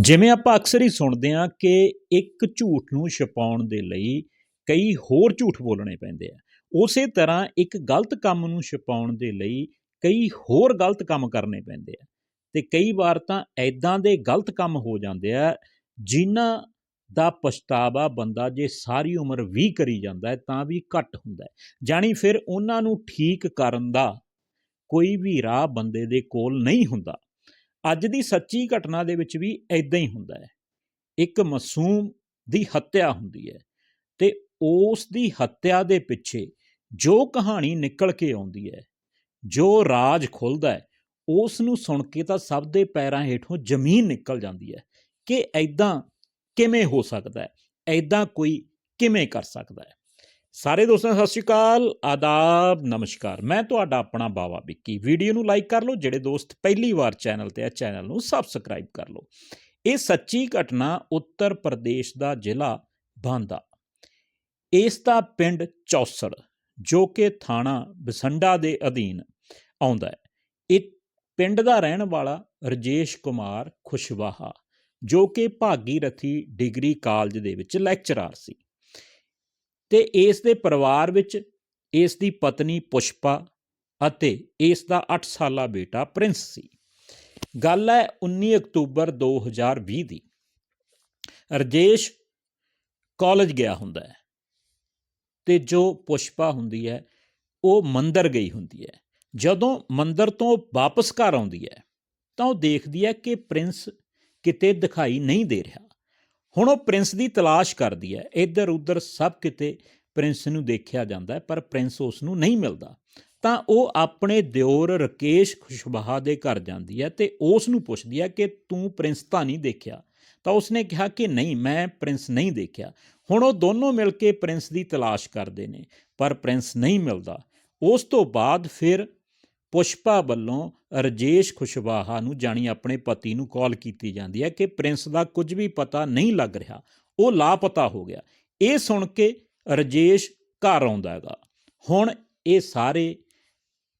ਜਿਵੇਂ ਆਪਾਂ ਅਕਸਰ ਹੀ ਸੁਣਦੇ ਹਾਂ ਕਿ ਇੱਕ ਝੂਠ ਨੂੰ ਛੁਪਾਉਣ ਦੇ ਲਈ ਕਈ ਹੋਰ ਝੂਠ ਬੋਲਣੇ ਪੈਂਦੇ ਆ। ਉਸੇ ਤਰ੍ਹਾਂ ਇੱਕ ਗਲਤ ਕੰਮ ਨੂੰ ਛੁਪਾਉਣ ਦੇ ਲਈ ਕਈ ਹੋਰ ਗਲਤ ਕੰਮ ਕਰਨੇ ਪੈਂਦੇ ਆ। ਤੇ ਕਈ ਵਾਰ ਤਾਂ ਐਦਾਂ ਦੇ ਗਲਤ ਕੰਮ ਹੋ ਜਾਂਦੇ ਆ ਜਿਨ੍ਹਾਂ ਦਾ ਪਛਤਾਵਾ ਬੰਦਾ ਜੇ ਸਾਰੀ ਉਮਰ ਵੀ ਕਰੀ ਜਾਂਦਾ ਹੈ ਤਾਂ ਵੀ ਘੱਟ ਹੁੰਦਾ ਹੈ। ਜਾਣੀ ਫਿਰ ਉਹਨਾਂ ਨੂੰ ਠੀਕ ਕਰਨ ਦਾ ਕੋਈ ਵੀ ਰਾਹ ਬੰਦੇ ਦੇ ਕੋਲ ਨਹੀਂ ਹੁੰਦਾ। ਅੱਜ ਦੀ ਸੱਚੀ ਘਟਨਾ ਦੇ ਵਿੱਚ ਵੀ ਐਦਾਂ ਹੀ ਹੁੰਦਾ ਹੈ। ਇੱਕ ਮਾਸੂਮ ਦੀ ਹੱਤਿਆ ਹੁੰਦੀ ਹੈ ਤੇ ਉਸ ਦੀ ਹੱਤਿਆ ਦੇ ਪਿੱਛੇ ਜੋ ਕਹਾਣੀ ਨਿਕਲ ਕੇ ਆਉਂਦੀ ਹੈ, ਜੋ ਰਾਜ ਖੁੱਲਦਾ ਹੈ, ਉਸ ਨੂੰ ਸੁਣ ਕੇ ਤਾਂ ਸਭ ਦੇ ਪੈਰਾਂ ਹੇਠੋਂ ਜ਼ਮੀਨ ਨਿਕਲ ਜਾਂਦੀ ਹੈ ਕਿ ਐਦਾਂ ਕਿਵੇਂ ਹੋ ਸਕਦਾ ਹੈ ਐਦਾਂ ਕੋਈ ਕਿਵੇਂ ਕਰ ਸਕਦਾ ਹੈ। ਸਾਰੇ ਦੋਸਤਾਂ, ਸਤਿ ਸ਼੍ਰੀ ਅਕਾਲ। ਆਦਾਬ, ਨਮਸਕਾਰ। ਮੈਂ ਤੁਹਾਡਾ ਆਪਣਾ ਬਾਵਾ ਵਿੱਕੀ। ਵੀਡੀਓ ਨੂੰ ਲਾਈਕ ਕਰ ਲਓ, ਜਿਹੜੇ ਦੋਸਤ ਪਹਿਲੀ ਵਾਰ ਚੈਨਲ ਤੇ ਆ, ਚੈਨਲ ਨੂੰ ਸਬਸਕ੍ਰਾਈਬ ਕਰ ਲਓ। ਇਹ ਸੱਚੀ ਘਟਨਾ ਉੱਤਰ ਪ੍ਰਦੇਸ਼ ਦਾ ਜ਼ਿਲ੍ਹਾ ਬਾਂਦਾ। ਇਸ ਦਾ ਪਿੰਡ ਚੌਸੜ, ਜੋ ਕਿ ਥਾਣਾ ਬਸੰਡਾ ਦੇ ਅਧੀਨ ਆਉਂਦਾ ਹੈ। ਇਹ ਪਿੰਡ ਦਾ ਰਹਿਣ ਵਾਲਾ ਰਜੇਸ਼ ਕੁਮਾਰ ਖੁਸ਼ਵਾਹਾ, ਜੋ ਕਿ ਭਾਗੀਰਥੀ ਡਿਗਰੀ ਕਾਲਜ ਦੇ ਵਿੱਚ ਲੈਕਚਰਰ ਸੀ। ਤੇ ਇਸ ਦੇ ਪਰਿਵਾਰ ਵਿੱਚ ਇਸ ਦੀ ਪਤਨੀ ਪੁਸ਼ਪਾ ਅਤੇ ਇਸ ਦਾ 8 ਸਾਲਾ ਬੇਟਾ ਪ੍ਰਿੰਸ ਸੀ। ਗੱਲ ਹੈ 19 ਅਕਤੂਬਰ 2020 ਦੀ। ਰਜੇਸ਼ ਕਾਲਜ ਗਿਆ ਹੁੰਦਾ ਹੈ ਤੇ ਜੋ ਪੁਸ਼ਪਾ ਹੁੰਦੀ ਹੈ, ਉਹ ਮੰਦਰ ਗਈ ਹੁੰਦੀ ਹੈ। ਜਦੋਂ ਮੰਦਰ ਤੋਂ ਵਾਪਸ ਘਰ ਆਉਂਦੀ ਹੈ, ਤਾਂ ਉਹ ਦੇਖਦੀ ਹੈ ਕਿ ਪ੍ਰਿੰਸ ਕਿਤੇ ਦਿਖਾਈ ਨਹੀਂ ਦੇ ਰਿਹਾ। ਹੁਣ ਉਹ ਪ੍ਰਿੰਸ ਦੀ ਤਲਾਸ਼ ਕਰਦੀ ਹੈ। ਇੱਧਰ ਉੱਧਰ ਸਭ ਕਿਤੇ ਪ੍ਰਿੰਸ ਨੂੰ ਦੇਖਿਆ ਜਾਂਦਾ ਪਰ ਪ੍ਰਿੰਸ ਉਸ ਨੂੰ ਨਹੀਂ ਮਿਲਦਾ। ਤਾਂ ਉਹ ਆਪਣੇ ਦਿਓਰ ਰਕੇਸ਼ ਖੁਸ਼ਬਹਾ ਦੇ ਘਰ ਜਾਂਦੀ ਹੈ ਤੇ ਉਸ ਨੂੰ ਪੁੱਛਦੀ ਹੈ ਕਿ ਤੂੰ ਪ੍ਰਿੰਸ ਤਾਂ ਨਹੀਂ ਦੇਖਿਆ? ਤਾਂ ਉਸਨੇ ਕਿਹਾ ਕਿ ਨਹੀਂ, ਮੈਂ ਪ੍ਰਿੰਸ ਨਹੀਂ ਦੇਖਿਆ। ਹੁਣ ਉਹ ਦੋਨੋਂ ਮਿਲ ਕੇ ਪ੍ਰਿੰਸ ਦੀ ਤਲਾਸ਼ ਕਰਦੇ ਨੇ, ਪਰ ਪ੍ਰਿੰਸ ਨਹੀਂ ਮਿਲਦਾ। ਉਸ ਤੋਂ ਬਾਅਦ ਫਿਰ ਪੁਸ਼ਪਾ ਵੱਲੋਂ ਰਜੇਸ਼ ਖੁਸ਼ਵਾਹਾ ਨੂੰ ਜਾਣੀ ਆਪਣੇ ਪਤੀ ਨੂੰ ਕਾਲ ਕੀਤੀ ਜਾਂਦੀ ਹੈ ਕਿ ਪ੍ਰਿੰਸ ਦਾ ਕੁਝ ਵੀ ਪਤਾ ਨਹੀਂ ਲੱਗ ਰਿਹਾ, ਉਹ ਲਾਪਤਾ ਹੋ ਗਿਆ। ਇਹ ਸੁਣ ਕੇ ਰਜੇਸ਼ ਘਰ ਆਉਂਦਾ ਹੈਗਾ। ਹੁਣ ਇਹ ਸਾਰੇ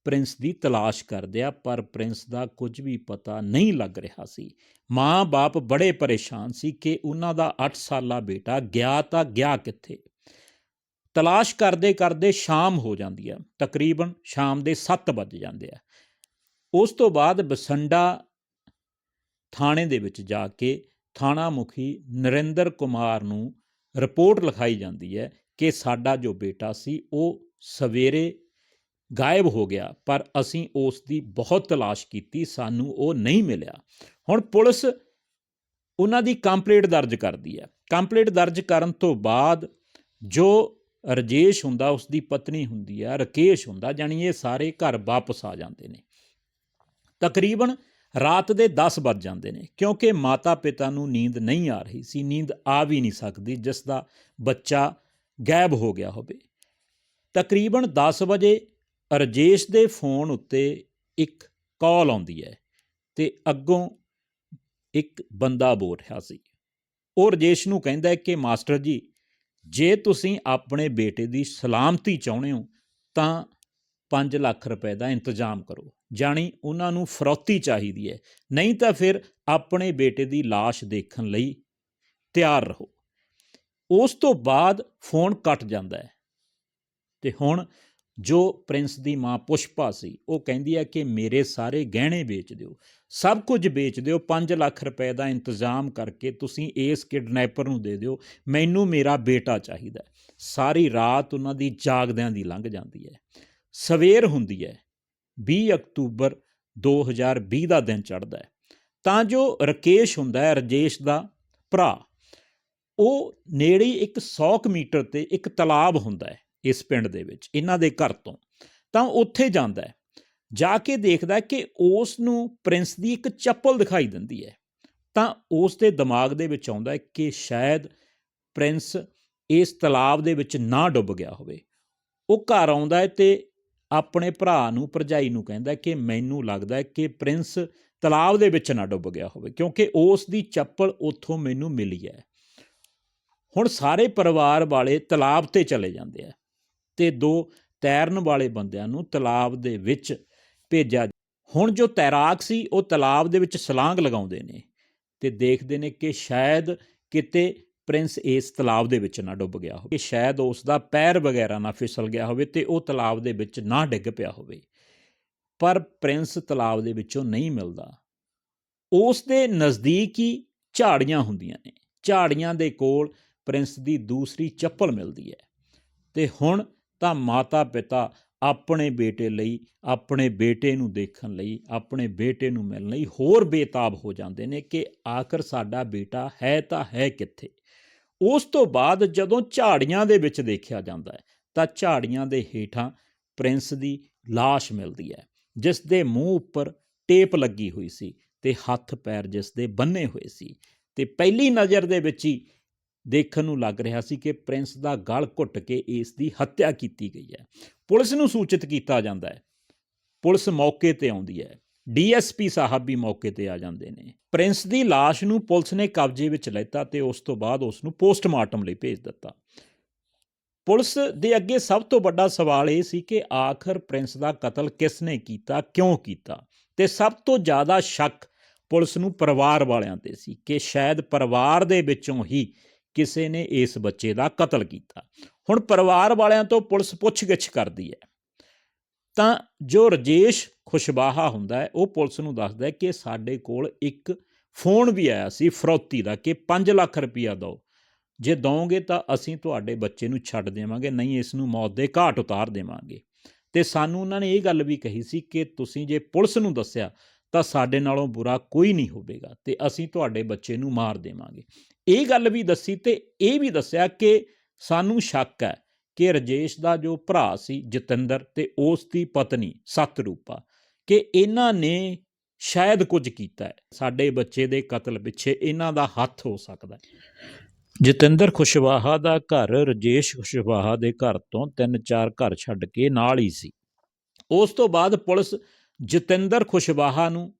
ਪ੍ਰਿੰਸ ਦੀ ਤਲਾਸ਼ ਕਰਦੇ ਆ, ਪਰ ਪ੍ਰਿੰਸ ਦਾ ਕੁਝ ਵੀ ਪਤਾ ਨਹੀਂ ਲੱਗ ਰਿਹਾ ਸੀ। ਮਾਂ-ਬਾਪ ਬੜੇ ਪਰੇਸ਼ਾਨ ਸੀ ਕਿ ਉਹਨਾਂ ਦਾ 8 ਸਾਲਾ ਬੇਟਾ ਗਿਆ ਤਾਂ ਗਿਆ ਕਿੱਥੇ? ਤਲਾਸ਼ ਕਰਦੇ ਕਰਦੇ ਸ਼ਾਮ ਹੋ ਜਾਂਦੀ ਹੈ। ਤਕਰੀਬਨ ਸ਼ਾਮ ਦੇ 7 ਵੱਜ ਜਾਂਦੇ ਆ। ਉਸ ਤੋਂ ਬਾਅਦ ਬਸੰਡਾ ਥਾਣੇ ਦੇ ਵਿੱਚ ਜਾ ਕੇ ਥਾਣਾ ਮੁਖੀ ਨਰਿੰਦਰ ਕੁਮਾਰ ਨੂੰ ਰਿਪੋਰਟ ਲਿਖਾਈ ਜਾਂਦੀ ਹੈ ਕਿ ਸਾਡਾ ਜੋ ਬੇਟਾ ਸੀ, ਉਹ ਸਵੇਰੇ ਗਾਇਬ ਹੋ ਗਿਆ, ਪਰ ਅਸੀਂ ਉਸ ਦੀ ਬਹੁਤ ਤਲਾਸ਼ ਕੀਤੀ, ਸਾਨੂੰ ਉਹ ਨਹੀਂ ਮਿਲਿਆ। ਹੁਣ ਪੁਲਿਸ ਉਹਨਾਂ ਦੀ ਕੰਪਲੇਂਟ ਦਰਜ ਕਰਦੀ ਹੈ। ਕੰਪਲੇਂਟ ਦਰਜ ਕਰਨ ਤੋਂ ਬਾਅਦ ਜੋ ਰਜੇਸ਼ ਹੁੰਦਾ ਉਸ ਦੀ ਪਤਨੀ ਹੁੰਦੀ ਆ, ਰਕੇਸ਼ ਹੁੰਦਾ ਜਾਨੀ ਇਹ ਸਾਰੇ ਘਰ ਵਾਪਸ ਆ ਜਾਂਦੇ ਨੇ। ਤਕਰੀਬਨ ਰਾਤ ਦੇ 10 ਵੱਜ ਜਾਂਦੇ ਨੇ, ਕਿਉਂਕਿ ਮਾਤਾ ਪਿਤਾ ਨੂੰ ਨੀਂਦ ਨਹੀਂ ਆ ਰਹੀ ਸੀ, ਨੀਂਦ ਆ ਵੀ ਨਹੀਂ ਸਕਦੀ, ਜਿਸ ਦਾ ਬੱਚਾ ਗਾਇਬ ਹੋ ਗਿਆ ਹੋਵੇ। ਤਕਰੀਬਨ 10 ਵਜੇ ਰਜੇਸ਼ ਦੇ ਫੋਨ ਉੱਤੇ ਇੱਕ ਕਾਲ ਆਉਂਦੀ ਹੈ ਤੇ ਅੱਗੋਂ ਇੱਕ ਬੰਦਾ ਬੋਲ ਰਿਹਾ ਸੀ। ਉਹ ਰਜੇਸ਼ ਨੂੰ ਕਹਿੰਦਾ ਹੈ ਕਿ, ਮਾਸਟਰ ਜੀ ਜੇ ਤੁਸੀਂ ਆਪਣੇ ਬੇਟੇ ਦੀ ਸਲਾਮਤੀ ਚਾਹੁੰਦੇ ਹੋ, ਤਾਂ 5 ਲੱਖ ਰੁਪਏ ਦਾ ਇੰਤਜ਼ਾਮ ਕਰੋ। ਜਾਣੀ ਉਹਨਾਂ ਨੂੰ ਫਰੌਤੀ ਚਾਹੀਦੀ ਹੈ। ਨਹੀਂ ਤਾਂ ਫਿਰ ਆਪਣੇ ਬੇਟੇ ਦੀ লাশ ਦੇਖਣ ਲਈ ਤਿਆਰ ਰਹੋ। ਉਸ ਤੋਂ ਬਾਅਦ ਫੋਨ ਕੱਟ ਜਾਂਦਾ ਹੈ। ਤੇ ਹੁਣ ਜੋ ਪ੍ਰਿੰਸ ਦੀ ਮਾਂ ਪੁਸ਼ਪਾ ਸੀ, ਉਹ ਕਹਿੰਦੀ ਹੈ ਕਿ ਮੇਰੇ ਸਾਰੇ ਗਹਿਣੇ ਵੇਚ ਦਿਓ। ਸਭ ਕੁਝ ਵੇਚ ਦਿਓ 5 ਲੱਖ ਰੁਪਏ ਦਾ ਇੰਤਜ਼ਾਮ ਕਰਕੇ ਤੁਸੀਂ ਇਸ ਕਿਡਨੈਪਰ ਨੂੰ ਦੇ ਦਿਓ, ਮੈਨੂੰ ਮੇਰਾ ਬੇਟਾ ਚਾਹੀਦਾ ਸਾਰੀ ਰਾਤ ਉਹਨਾਂ ਦੀ ਜਾਗਦਿਆਂ ਦੀ ਲੰਘ ਜਾਂਦੀ ਹੈ। ਸਵੇਰ ਹੁੰਦੀ ਹੈ 20 ਅਕਤੂਬਰ 2020 ਦਾ ਦਿਨ ਚੜ੍ਹਦਾ ਹੈ। ਤਾਂ ਜੋ ਰਕੇਸ਼ ਹੁੰਦਾ ਹੈ, ਰਜੇਸ਼ ਦਾ ਭਰਾ, ਉਹ ਨੇੜੇ ਇੱਕ 100 ਕੁ ਮੀਟਰ ਤੇ ਇੱਕ ਤਲਾਬ ਹੁੰਦਾ ਹੈ। ਇਸ ਪਿੰਡ ਦੇ ਵਿੱਚ, ਇਹਨਾਂ ਦੇ ਘਰ ਤੋਂ। ਤਾਂ ਉੱਥੇ ਜਾਂਦਾ ਹੈ, ਜਾ ਕੇ ਦੇਖਦਾ ਕਿ ਉਸ ਨੂੰ ਪ੍ਰਿੰਸ ਦੀ ਇੱਕ ਚੱਪਲ ਦਿਖਾਈ ਦਿੰਦੀ ਹੈ। ਤਾਂ ਉਸ ਦੇ ਦਿਮਾਗ ਦੇ ਵਿੱਚ ਆਉਂਦਾ ਹੈ ਕਿ ਸ਼ਾਇਦ ਪ੍ਰਿੰਸ ਇਸ ਤਲਾਬ ਦੇ ਵਿੱਚ ਨਾ ਡੁੱਬ ਗਿਆ ਹੋਵੇ। ਉਹ ਘਰ ਆਉਂਦਾ ਹੈ ਤੇ ਆਪਣੇ ਭਰਾ ਨੂੰ, ਭਰਜਾਈ ਨੂੰ ਕਹਿੰਦਾ ਕਿ ਮੈਨੂੰ ਲੱਗਦਾ ਹੈ ਕਿ ਪ੍ਰਿੰਸ ਤਲਾਬ ਦੇ ਵਿੱਚ ਨਾ ਡੁੱਬ ਗਿਆ ਹੋਵੇ, ਕਿਉਂਕਿ ਉਸ ਦੀ ਚੱਪਲ ਉੱਥੋਂ ਮੈਨੂੰ ਮਿਲੀ ਹੈ। ਹੁਣ ਸਾਰੇ ਪਰਿਵਾਰ ਵਾਲੇ ਤਲਾਬ ਤੇ ਚਲੇ ਜਾਂਦੇ ਆ ਤੇ ਦੋ ਤੈਰਨ ਵਾਲੇ ਬੰਦਿਆਂ ਨੂੰ ਤਲਾਬ ਦੇ ਵਿੱਚ ਭੇਜਿਆ ਹੁਣ ਜੋ ਤੈਰਾਕ ਸੀ, ਉਹ ਤਲਾਬ ਦੇ ਵਿੱਚ ਸਲਾਂਗ ਲਗਾਉਂਦੇ ਨੇ ਤੇ ਦੇਖਦੇ ਨੇ ਕਿ ਸ਼ਾਇਦ ਕਿਤੇ ਪ੍ਰਿੰਸ ਇਸ ਤਲਾਬ ਦੇ ਵਿੱਚ ਨਾ ਡੁੱਬ ਗਿਆ ਹੋਵੇ, ਕਿ ਸ਼ਾਇਦ ਉਸ ਦਾ ਪੈਰ ਵਗੈਰਾ ਨਾ ਫਿਸਲ ਗਿਆ ਹੋਵੇ ਤੇ ਉਹ ਤਲਾਬ ਦੇ ਵਿੱਚ ਨਾ ਡਿੱਗ ਪਿਆ ਹੋਵੇ। ਪਰ ਪ੍ਰਿੰਸ ਤਲਾਬ ਦੇ ਵਿੱਚੋਂ ਨਹੀਂ ਮਿਲਦਾ। ਉਸ ਦੇ ਨਜ਼ਦੀਕ ਹੀ ਝਾੜੀਆਂ ਹੁੰਦੀਆਂ ਨੇ। ਝਾੜੀਆਂ ਦੇ ਕੋਲ ਪ੍ਰਿੰਸ ਦੀ ਦੂਸਰੀ ਚੱਪਲ ਮਿਲਦੀ ਹੈ। ਤੇ ਹੁਣ ਤਾਂ ਮਾਤਾ ਪਿਤਾ ਆਪਣੇ ਬੇਟੇ ਲਈ, ਆਪਣੇ ਬੇਟੇ ਨੂੰ ਦੇਖਣ ਲਈ, ਆਪਣੇ ਬੇਟੇ ਨੂੰ ਮਿਲਣ ਲਈ ਹੋਰ ਬੇਤਾਬ ਹੋ ਜਾਂਦੇ ਨੇ ਕਿ ਆਖਰ ਸਾਡਾ ਬੇਟਾ ਹੈ ਤਾਂ ਹੈ ਕਿੱਥੇ। ਉਸ ਤੋਂ ਬਾਅਦ ਜਦੋਂ ਝਾੜੀਆਂ ਦੇ ਵਿੱਚ ਦੇਖਿਆ ਜਾਂਦਾ ਹੈ, ਤਾਂ ਝਾੜੀਆਂ ਦੇ ਹੇਠਾਂ ਪ੍ਰਿੰਸ ਦੀ ਲਾਸ਼ ਮਿਲਦੀ ਹੈ, ਜਿਸ ਦੇ ਮੂੰਹ ਉੱਪਰ ਟੇਪ ਲੱਗੀ ਹੋਈ ਸੀ ਤੇ ਹੱਥ ਪੈਰ ਜਿਸ ਦੇ ਬੰਨੇ ਹੋਏ ਸੀ। ਤੇ ਪਹਿਲੀ ਨਜ਼ਰ ਦੇ ਵਿੱਚ ਹੀ ਦੇਖਣ ਨੂੰ ਲੱਗ ਰਿਹਾ ਸੀ ਕਿ ਪ੍ਰਿੰਸ ਦਾ ਗਲ ਘੁੱਟ ਕੇ ਇਸ ਦੀ ਹੱਤਿਆ ਕੀਤੀ ਗਈ ਹੈ। ਪੁਲਿਸ ਨੂੰ ਸੂਚਿਤ ਕੀਤਾ ਜਾਂਦਾ ਹੈ। ਪੁਲਿਸ ਮੌਕੇ ਤੇ ਆਉਂਦੀ ਹੈ। ਡੀਐਸਪੀ ਸਾਹਿਬ ਵੀ ਮੌਕੇ ਤੇ ਆ ਜਾਂਦੇ ਨੇ। ਪ੍ਰਿੰਸ ਦੀ ਲਾਸ਼ ਨੂੰ ਪੁਲਿਸ ਨੇ ਕਬਜ਼ੇ ਵਿੱਚ ਲੈਤਾ ਤੇ ਉਸ ਤੋਂ ਬਾਅਦ ਉਸ ਨੂੰ ਪੋਸਟਮਾਰਟਮ ਲਈ ਭੇਜ ਦਿੱਤਾ। ਪੁਲਿਸ ਦੇ ਅੱਗੇ ਸਭ ਤੋਂ ਵੱਡਾ ਸਵਾਲ ਇਹ ਸੀ ਕਿ ਆਖਰ ਪ੍ਰਿੰਸ ਦਾ ਕਤਲ ਕਿਸ ਨੇ ਕੀਤਾ, ਕਿਉਂ ਕੀਤਾ? ਤੇ ਸਭ ਤੋਂ ਜ਼ਿਆਦਾ ਸ਼ੱਕ ਪੁਲਿਸ ਨੂੰ ਪਰਿਵਾਰ ਵਾਲਿਆਂ ਤੇ ਸੀ ਕਿ ਸ਼ਾਇਦ ਪਰਿਵਾਰ ਦੇ ਵਿੱਚੋਂ ਹੀ ਕਿਸੇ ਨੇ ਇਸ ਬੱਚੇ ਦਾ ਕਤਲ ਕੀਤਾ। ਹੁਣ ਪਰਿਵਾਰ ਵਾਲਿਆਂ ਤੋਂ ਪੁਲਿਸ ਪੁੱਛਗਿੱਛ ਕਰਦੀ ਹੈ। ਤਾਂ ਜੋ ਰਜੇਸ਼ ਖੁਸ਼ਬਾਹਾ ਹੁੰਦਾ ਹੈ, ਉਹ ਪੁਲਿਸ ਨੂੰ ਦੱਸਦਾ ਹੈ ਕਿ ਸਾਡੇ ਕੋਲ ਇੱਕ ਫੋਨ ਵੀ ਆਇਆ ਸੀ ਫਰੌਤੀ ਦਾ ਕਿ 5 ਲੱਖ ਰੁਪਇਆ ਦਿਓ। ਜੇ ਦੋਗੇ ਤਾਂ ਅਸੀਂ ਤੁਹਾਡੇ ਬੱਚੇ ਨੂੰ ਛੱਡ ਦੇਵਾਂਗੇ, ਨਹੀਂ ਇਸ ਨੂੰ ਮੌਤ ਦੇ ਘਾਟ ਉਤਾਰ ਦੇਵਾਂਗੇ। ਤੇ ਸਾਨੂੰ ਉਹਨਾਂ ਨੇ ਇਹ ਗੱਲ ਵੀ ਕਹੀ ਸੀ ਕਿ ਤੁਸੀਂ ਜੇ ਪੁਲਿਸ ਨੂੰ ਦੱਸਿਆ ਤਾਂ ਸਾਡੇ ਨਾਲੋਂ ਬੁਰਾ ਕੋਈ ਨਹੀਂ ਹੋਵੇਗਾ ਤੇ ਅਸੀਂ ਤੁਹਾਡੇ ਬੱਚੇ ਨੂੰ ਮਾਰ ਦੇਵਾਂਗੇ। ਇਹ ਗੱਲ ਵੀ ਦੱਸੀ ਤੇ ਇਹ ਵੀ ਦੱਸਿਆ ਕਿ ਸਾਨੂੰ ਸ਼ੱਕ ਹੈ ਕਿ ਰਜੇਸ਼ ਦਾ ਜੋ ਭਰਾ ਸੀ ਜਤਿੰਦਰ ਤੇ ਉਸ ਦੀ ਪਤਨੀ ਸਤਰੂਪਾ, ਕਿ ਇਹਨਾਂ ਨੇ ਸ਼ਾਇਦ ਕੁਝ ਕੀਤਾ ਹੈ। ਸਾਡੇ ਬੱਚੇ ਦੇ ਕਤਲ ਪਿੱਛੇ ਇਹਨਾਂ ਦਾ ਹੱਥ ਹੋ ਸਕਦਾ ਹੈ। ਜਤਿੰਦਰ ਖੁਸ਼ਵਾਹਾ ਦਾ ਘਰ, ਰਜੇਸ਼ ਖੁਸ਼ਵਾਹਾ ਦੇ ਘਰ ਤੋਂ ਤਿੰਨ ਚਾਰ ਘਰ ਛੱਡ ਕੇ ਨਾਲ ਹੀ ਸੀ। ਉਸ ਤੋਂ ਬਾਅਦ ਪੁਲਿਸ ਜਤਿੰਦਰ ਖੁਸ਼ਵਾਹਾ ਨੂੰ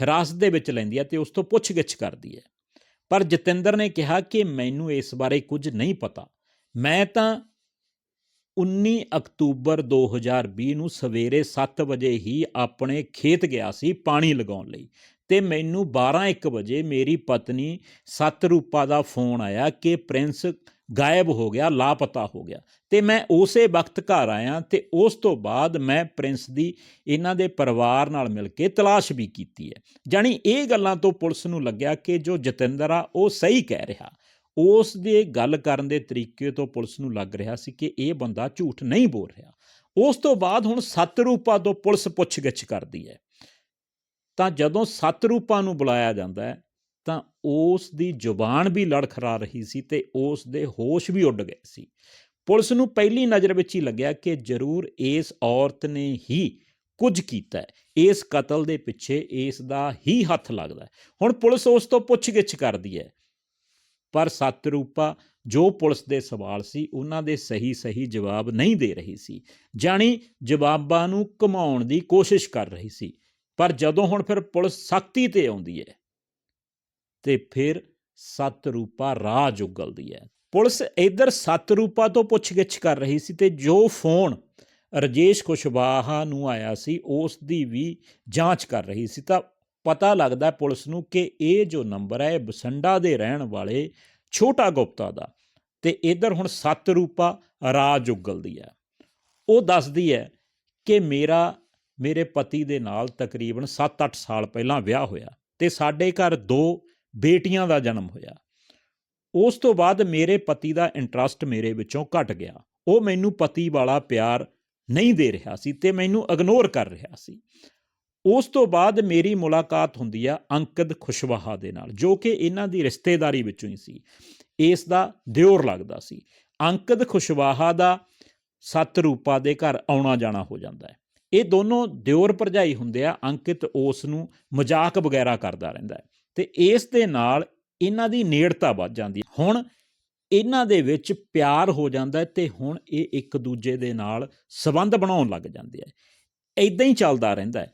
ਹਿਰਾਸਤ ਦੇ ਵਿੱਚ ਲੈਂਦੀ ਹੈ ਤੇ ਉਸ ਤੋਂ ਪੁੱਛਗਿੱਛ ਕਰਦੀ ਹੈ। ਪਰ ਜਤਿੰਦਰ ਨੇ ਕਿਹਾ ਕਿ ਮੈਨੂੰ ਇਸ ਬਾਰੇ ਕੁਝ ਨਹੀਂ ਪਤਾ। ਮੈਂ ਤਾਂ 19 ਅਕਤੂਬਰ 2020 ਨੂੰ ਸਵੇਰੇ 7 ਵਜੇ ਹੀ ਆਪਣੇ ਖੇਤ ਗਿਆ ਸੀ ਪਾਣੀ ਲਗਾਉਣ ਲਈ ਤੇ ਮੈਨੂੰ 12:01 ਵਜੇ ਮੇਰੀ ਪਤਨੀ ਸਤਰੂਪਾ ਦਾ ਫੋਨ ਆਇਆ ਕਿ ਪ੍ਰਿੰਸ ਗਾਇਬ ਹੋ ਗਿਆ, ਲਾਪਤਾ ਹੋ ਗਿਆ। ਤੇ ਮੈਂ ਉਸੇ ਵਕਤ ਘਰ ਆਇਆ ਤੇ ਉਸ ਤੋਂ ਬਾਅਦ ਮੈਂ ਪ੍ਰਿੰਸ ਦੀ ਇਹਨਾਂ ਦੇ ਪਰਿਵਾਰ ਨਾਲ ਮਿਲ ਕੇ ਤਲਾਸ਼ ਵੀ ਕੀਤੀ ਹੈ। ਜਾਣੀ ਇਹ ਗੱਲਾਂ ਤੋਂ ਪੁਲਿਸ ਨੂੰ ਲੱਗਿਆ ਕਿ ਜੋ ਜਤਿੰਦਰ ਆ, ਉਹ ਸਹੀ ਕਹਿ ਰਿਹਾ। ਉਸ ਦੇ ਗੱਲ ਕਰਨ ਦੇ ਤਰੀਕੇ ਤੋਂ ਪੁਲਿਸ ਨੂੰ ਲੱਗ ਰਿਹਾ ਸੀ ਕਿ ਇਹ ਬੰਦਾ ਝੂਠ ਨਹੀਂ ਬੋਲ ਰਿਹਾ। ਉਸ ਤੋਂ ਬਾਅਦ ਹੁਣ ਸਤਰੂਪਾ ਤੋਂ ਪੁਲਿਸ ਪੁੱਛਗਿੱਛ ਕਰਦੀ ਹੈ। ਤਾਂ ਜਦੋਂ ਸੱਤ ਸਤਰੂਪਾ ਨੂੰ ਬੁਲਾਇਆ ਜਾਂਦਾ ਹੈ ਤਾਂ ਉਸ ਦੀ ਜ਼ੁਬਾਨ ਵੀ ਲੜਖੜਾ ਰਹੀ ਸੀ ਤੇ ਉਸ ਦੇ ਹੋਸ਼ ਵੀ ਉੱਡ ਗਏ ਸੀ। ਪੁਲਿਸ ਨੂੰ ਪਹਿਲੀ ਨਜ਼ਰ ਵਿੱਚ ਹੀ ਲੱਗਿਆ ਕਿ ਜ਼ਰੂਰ ਇਸ ਔਰਤ ਨੇ ਹੀ ਕੁਝ ਕੀਤਾ ਹੈ। ਇਸ ਕਤਲ ਦੇ ਪਿੱਛੇ ਇਸ ਦਾ ਹੀ ਹੱਥ ਲੱਗਦਾ ਹੁਣ ਪੁਲਿਸ ਉਸ ਤੋਂ ਪੁੱਛਗਿੱਛ ਕਰਦੀ ਹੈ। ਪਰ ਸਤਰੂਪਾ, ਜੋ ਪੁਲਿਸ ਦੇ ਸਵਾਲ ਸੀ, ਉਹਨਾਂ ਦੇ ਸਹੀ ਸਹੀ ਜਵਾਬ ਨਹੀਂ ਦੇ ਰਹੀ ਸੀ। ਜਾਣੀ ਜਵਾਬਾਂ ਨੂੰ ਘਮਾਉਣ ਦੀ ਕੋਸ਼ਿਸ਼ ਕਰ ਰਹੀ ਸੀ। ਪਰ ਜਦੋਂ ਹੁਣ ਫਿਰ ਪੁਲਿਸ ਸਖਤੀ ਤੇ ਆਉਂਦੀ ਹੈ ਤੇ ਫਿਰ ਸੱਤ ਰੂਪਾ ਰਾਹ ਜੁਗਲਦੀ ਹੈ। ਪੁਲਿਸ ਇਧਰ ਸਤਰੂਪਾ ਤੋਂ ਪੁੱਛਗਿੱਛ ਕਰ ਰਹੀ ਸੀ ਤੇ ਜੋ ਫੋਨ ਰਜੇਸ਼ ਕੁਸ਼ਵਾਹਾ ਨੂੰ ਆਇਆ ਸੀ ਉਸ ਦੀ ਵੀ ਜਾਂਚ ਕਰ ਰਹੀ ਸੀ। ਤਾਂ ਪਤਾ ਲੱਗਦਾ ਪੁਲਿਸ ਨੂੰ ਕਿ ਇਹ ਜੋ ਨੰਬਰ ਹੈ, ਇਹ ਬਸੰਡਾ ਦੇ ਰਹਿਣ ਵਾਲੇ ਛੋਟਾ ਗੁਪਤਾ ਦਾ। ਤੇ ਇਧਰ ਹੁਣ ਸੱਤ ਰੂਪਾ ਰਾਜ ਜੁਗਲਦੀ ਹੈ। ਉਹ ਦੱਸਦੀ ਹੈ ਕਿ ਮੇਰਾ, ਮੇਰੇ ਪਤੀ ਦੇ ਨਾਲ ਤਕਰੀਬਨ 7-8 ਸਾਲ ਪਹਿਲਾਂ ਵਿਆਹ ਹੋਇਆ ਤੇ ਸਾਡੇ ਘਰ ਦੋ ਬੇਟੀਆਂ ਦਾ ਜਨਮ ਹੋਇਆ। ਉਸ ਤੋਂ ਬਾਅਦ ਮੇਰੇ ਪਤੀ ਦਾ ਇੰਟਰਸਟ ਮੇਰੇ ਵਿੱਚੋਂ ਘਟ ਗਿਆ। ਉਹ ਮੈਨੂੰ ਪਤੀ ਵਾਲਾ ਪਿਆਰ ਨਹੀਂ ਦੇ ਰਿਹਾ ਸੀ ਤੇ ਮੈਨੂੰ ਇਗਨੋਰ ਕਰ ਰਿਹਾ ਸੀ। ਉਸ ਤੋਂ ਬਾਅਦ ਮੇਰੀ ਮੁਲਾਕਾਤ ਹੁੰਦੀ ਆ ਅੰਕਦ ਖੁਸ਼ਵਾਹਾ ਦੇ ਨਾਲ, ਜੋ ਕਿ ਇਹਨਾਂ ਦੀ ਰਿਸ਼ਤੇਦਾਰੀ ਵਿੱਚੋਂ ਹੀ ਸੀ। ਇਸ ਦਾ ਦਿਓਰ ਲੱਗਦਾ ਸੀ। ਅੰਕਦ ਖੁਸ਼ਵਾਹਾ ਦਾ ਸੱਤ ਰੂਪਾ ਦੇ ਘਰ ਆਉਣਾ ਜਾਣਾ ਹੋ ਜਾਂਦਾ ਹੈ। ਇਹ ਦੋਨੋਂ ਦਿਓਰ ਭਰਜਾਈ ਹੁੰਦੇ ਆ, ਅੰਕਿਤ ਉਸ ਨੂੰ ਮਜ਼ਾਕ ਵਗੈਰਾ ਕਰਦਾ ਰਹਿੰਦਾ ਹੈ। ਤੇ ਇਸ ਦੇ ਨਾਲ ਇਹਨਾਂ ਦੀ ਨੇੜਤਾ ਵੱਧ ਜਾਂਦੀ ਹੈ। ਹੁਣ ਇਹਨਾਂ ਦੇ ਵਿੱਚ ਪਿਆਰ ਹੋ ਜਾਂਦਾ ਹੈ ਤੇ ਹੁਣ ਇਹ ਇੱਕ ਦੂਜੇ ਦੇ ਨਾਲ ਸਬੰਧ ਬਣਾਉਣ ਲੱਗ ਜਾਂਦੇ ਆ। ਇਦਾਂ ਹੀ ਚੱਲਦਾ ਰਹਿੰਦਾ ਹੈ।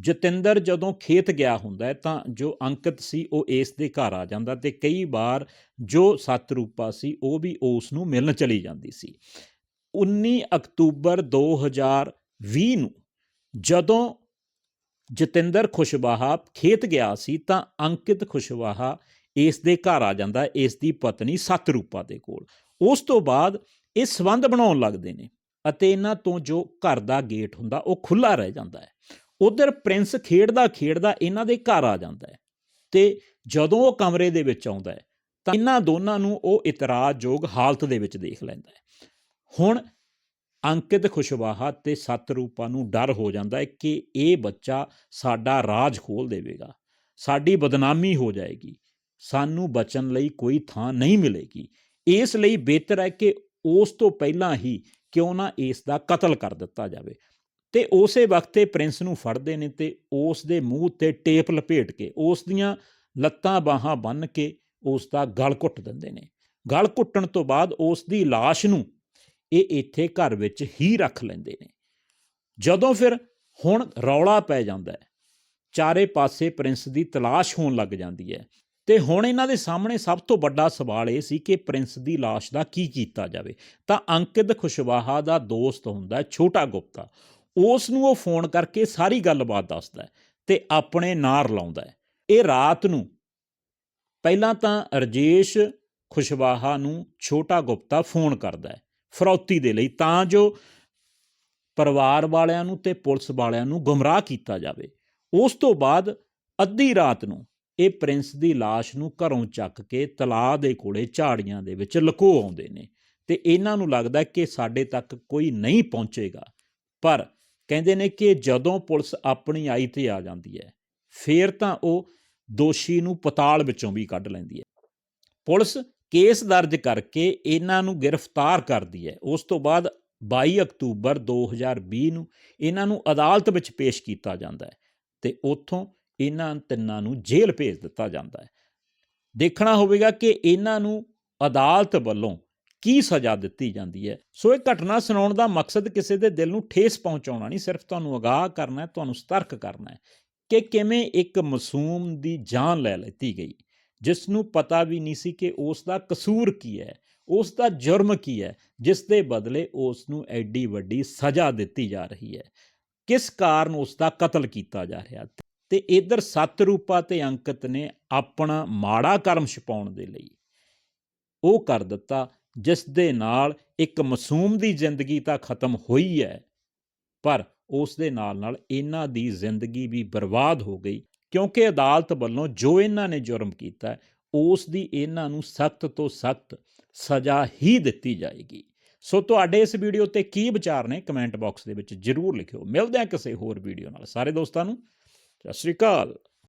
ਜਤਿੰਦਰ ਜਦੋਂ ਖੇਤ ਗਿਆ ਹੁੰਦਾ ਤਾਂ ਜੋ ਅੰਕਿਤ ਸੀ ਉਹ ਇਸ ਦੇ ਘਰ ਆ ਜਾਂਦਾ ਤੇ ਕਈ ਵਾਰ ਜੋ ਸਤਰੂਪਾ ਸੀ ਉਹ ਵੀ ਉਸ ਨੂੰ ਮਿਲਣ ਚਲੀ ਜਾਂਦੀ ਸੀ। 19 ਅਕਤੂਬਰ 2020 ਨੂੰ ਜਦੋਂ ਜਤਿੰਦਰ ਖੁਸ਼ਵਾਹਾ ਖੇਤ ਗਿਆ ਸੀ ਤਾਂ ਅੰਕਿਤ ਖੁਸ਼ਵਾਹਾ ਇਸ ਦੇ ਘਰ ਆ ਜਾਂਦਾ, ਇਸ ਦੀ ਪਤਨੀ ਸਤਰੂਪਾ ਦੇ ਕੋਲ। ਉਸ ਤੋਂ ਬਾਅਦ ਇਹ ਸਬੰਧ ਬਣਾਉਣ ਲੱਗਦੇ ਨੇ ਅਤੇ ਇਹਨਾਂ ਤੋਂ ਜੋ ਘਰ ਦਾ ਗੇਟ ਹੁੰਦਾ, ਉਹ ਖੁੱਲਾ ਰਹਿ ਜਾਂਦਾ ਹੈ। ਉਧਰ ਪ੍ਰਿੰਸ ਖੇਡਦਾ ਖੇਡਦਾ ਇਹਨਾਂ ਦੇ ਘਰ ਆ ਜਾਂਦਾ ਹੈ ਤੇ ਜਦੋਂ ਉਹ ਕਮਰੇ ਦੇ ਵਿੱਚ ਆਉਂਦਾ ਹੈ ਤਾਂ ਇਹਨਾਂ ਦੋਨਾਂ ਨੂੰ ਉਹ ਇਤਰਾਜ਼ਯੋਗ ਹਾਲਤ ਦੇ ਵਿੱਚ ਦੇਖ ਲੈਂਦਾ ਹੈ। ਹੁਣ ਅੰਕਿਤ ਖੁਸ਼ਵਾਹਾ ਤੇ ਰੂਪਾਂ ਨੂੰ ਡਰ ਹੋ ਜਾਂਦਾ ਹੈ ਕਿ ਇਹ ਬੱਚਾ ਸਾਡਾ ਰਾਜ ਖੋਲ ਦੇਵੇਗਾ, ਸਾਡੀ ਬਦਨਾਮੀ ਹੋ ਜਾਏਗੀ, ਸਾਨੂੰ ਬਚਣ ਲਈ ਕੋਈ ਥਾਂ ਨਹੀਂ ਮਿਲੇਗੀ। ਇਸ ਲਈ ਬਿਹਤਰ ਹੈ ਕਿ ਉਸ ਤੋਂ ਪਹਿਲਾਂ ਹੀ ਕਿਉਂ ਨਾ ਇਸ ਦਾ ਕਤਲ ਕਰ ਦਿੱਤਾ ਜਾਵੇ। ਤੇ ਉਸੇ ਵਕਤ ਤੇ ਪ੍ਰਿੰਸ ਨੂੰ ਫੜਦੇ ਨੇ ਤੇ ਉਸ ਦੇ ਮੂੰਹ ਤੇ ਟੇਪ ਲਪੇਟ ਕੇ ਉਸ ਦੀਆਂ ਲੱਤਾਂ ਬਾਹਾਂ ਬੰਨ੍ਹ ਕੇ ਉਸ ਦਾ ਗਲ ਘੁੱਟ ਦਿੰਦੇ ਨੇ। ਗਲ ਘੁੱਟਣ ਤੋਂ ਬਾਅਦ ਉਸ ਦੀ লাশ ਨੂੰ ਇਹ ਇੱਥੇ ਘਰ ਵਿੱਚ ਹੀ ਰੱਖ ਲੈਂਦੇ ਨੇ। ਜਦੋਂ ਫਿਰ ਹੁਣ ਰੌਲਾ ਪੈ ਜਾਂਦਾ ਹੈ, ਚਾਰੇ ਪਾਸੇ ਪ੍ਰਿੰਸ ਦੀ ਤਲਾਸ਼ ਹੋਣ ਲੱਗ ਜਾਂਦੀ ਹੈ ਤੇ ਹੁਣ ਇਹਨਾਂ ਦੇ ਸਾਹਮਣੇ ਸਭ ਤੋਂ ਵੱਡਾ ਸਵਾਲ ਇਹ ਸੀ ਕਿ ਪ੍ਰਿੰਸ ਦੀ লাশ ਦਾ ਕੀ ਕੀਤਾ ਜਾਵੇ। ਤਾਂ ਅੰਕਿਤ ਖੁਸ਼ਵਾਹਾ ਦਾ ਦੋਸਤ ਹੁੰਦਾ ਛੋਟਾ ਗੁਪਤਾ, ਉਸ ਨੂੰ ਉਹ ਫੋਨ ਕਰਕੇ ਸਾਰੀ ਗੱਲਬਾਤ ਦੱਸਦਾ ਹੈ ਤੇ ਆਪਣੇ ਨਾਂ ਲਾਉਂਦਾ ਇਹ ਰਾਤ ਨੂੰ, ਪਹਿਲਾਂ ਤਾਂ ਰਜੇਸ਼ ਖੁਸ਼ਵਾਹਾ ਨੂੰ ਛੋਟਾ ਗੁਪਤਾ ਫੋਨ ਕਰਦਾ ਹੈ। ਫਰੌਤੀ ਦੇ ਲਈ, ਤਾਂ ਜੋ ਪਰਿਵਾਰ ਵਾਲਿਆਂ ਨੂੰ ਤੇ ਪੁਲਿਸ ਵਾਲਿਆਂ ਨੂੰ ਗੁੰਮਰਾਹ ਕੀਤਾ ਜਾਵੇ। ਉਸ ਤੋਂ ਬਾਅਦ ਅੱਧੀ ਰਾਤ ਨੂੰ ਇਹ ਪ੍ਰਿੰਸ ਦੀ লাশ ਨੂੰ ਘਰੋਂ ਚੱਕ ਕੇ ਤਲਾਅ ਦੇ ਕੋਲੇ ਝਾੜੀਆਂ ਦੇ ਵਿੱਚ ਲੁਕੋ ਆਉਂਦੇ ਨੇ। ਤੇ ਇਹਨਾਂ ਨੂੰ ਲੱਗਦਾ ਕਿ ਸਾਡੇ ਤੱਕ ਕੋਈ ਨਹੀਂ ਪਹੁੰਚੇਗਾ। ਪਰ ਕਹਿੰਦੇ ਨੇ ਕਿ ਜਦੋਂ ਪੁਲਿਸ ਆਪਣੀ ਆਈ ਤੇ ਆ ਜਾਂਦੀ ਹੈ, ਫੇਰ ਤਾਂ ਉਹ ਦੋਸ਼ੀ ਨੂੰ ਪਤਾਲ ਵਿੱਚੋਂ ਵੀ ਕੱਢ ਲੈਂਦੀ ਹੈ। ਪੁਲਿਸ ਕੇਸ ਦਰਜ ਕਰਕੇ ਇਹਨਾਂ ਨੂੰ ਗ੍ਰਿਫਤਾਰ ਕਰਦੀ ਹੈ। ਉਸ ਤੋਂ ਬਾਅਦ 22 ਅਕਤੂਬਰ 2020 ਨੂੰ ਇਹਨਾਂ ਨੂੰ ਅਦਾਲਤ ਵਿੱਚ ਪੇਸ਼ ਕੀਤਾ ਜਾਂਦਾ ਹੈ ਤੇ ਉੱਥੋਂ ਇਹਨਾਂ ਤਿੰਨਾਂ ਨੂੰ ਜੇਲ੍ਹ ਭੇਜ ਦਿੱਤਾ ਜਾਂਦਾ ਹੈ। ਦੇਖਣਾ ਹੋਵੇਗਾ ਕਿ ਇਹਨਾਂ ਨੂੰ ਅਦਾਲਤ ਵੱਲੋਂ ਕੀ ਸਜ਼ਾ ਦਿੱਤੀ ਜਾਂਦੀ ਹੈ। ਸੋ ਇਹ ਘਟਨਾ ਸੁਣਾਉਣ ਦਾ ਮਕਸਦ ਕਿਸੇ ਦੇ ਦਿਲ ਨੂੰ ਠੇਸ ਪਹੁੰਚਾਉਣਾ ਨਹੀਂ, ਸਿਰਫ ਤੁਹਾਨੂੰ ਅਗਾਹ ਕਰਨਾ ਹੈ, ਤੁਹਾਨੂੰ ਸਤਰਕ ਕਰਨਾ ਹੈ ਕਿ ਕਿਵੇਂ ਇੱਕ ਮਾਸੂਮ ਦੀ ਜਾਨ ਲੈ ਲਈ ਗਈ। ਜਿਸ ਨੂੰ ਪਤਾ ਵੀ ਨਹੀਂ ਸੀ ਕਿ ਉਸ ਦਾ ਕਸੂਰ ਕੀ ਹੈ ਉਸ ਦਾ ਜੁਰਮ ਕੀ ਹੈ, ਜਿਸ ਦੇ ਬਦਲੇ ਉਸ ਨੂੰ ਐਡੀ ਵੱਡੀ ਸਜ਼ਾ ਦਿੱਤੀ ਜਾ ਰਹੀ ਹੈ। ਕਿਸ ਕਾਰਨ ਉਸ ਦਾ ਕਤਲ ਕੀਤਾ ਜਾ ਰਿਹਾ? ਤੇ ਇਧਰ ਸਤਰੂਪਾ ਤੇ ਅੰਕਿਤ ਨੇ ਆਪਣਾ ਮਾੜਾ ਕਰਮ ਛਪਾਉਣ ਦੇ ਲਈ ਉਹ ਕਰ ਦਿੱਤਾ, ਜਿਸ ਦੇ ਨਾਲ ਇੱਕ ਮਾਸੂਮ ਦੀ ਜ਼ਿੰਦਗੀ ਤਾਂ ਖਤਮ ਹੋਈ ਹੈ, ਪਰ ਉਸ ਦੇ ਨਾਲ ਨਾਲ ਇਹਨਾਂ ਦੀ ਜ਼ਿੰਦਗੀ ਵੀ ਬਰਬਾਦ ਹੋ ਗਈ। ਕਿਉਂਕਿ ਅਦਾਲਤ ਵੱਲੋਂ ਜੋ ਇਹਨਾਂ ਨੇ ਜੁਰਮ ਕੀਤਾ ਉਸ ਦੀ ਇਹਨਾਂ ਨੂੰ ਸਖਤ ਤੋਂ ਸਖਤ ਸਜ਼ਾ ਹੀ ਦਿੱਤੀ ਜਾਏਗੀ। ਸੋ ਤੁਹਾਡੇ ਇਸ ਵੀਡੀਓ ਤੇ ਕੀ ਵਿਚਾਰ ਨੇ ਕਮੈਂਟ ਬਾਕਸ ਦੇ ਵਿੱਚ ਜਰੂਰ ਲਿਖਿਓ। ਮਿਲਦੇ ਹਾਂ ਕਿਸੇ ਹੋਰ ਵੀਡੀਓ ਨਾਲ। ਸਾਰੇ ਦੋਸਤਾਂ ਨੂੰ ਸਤਿ ਸ਼੍ਰੀ ਅਕਾਲ।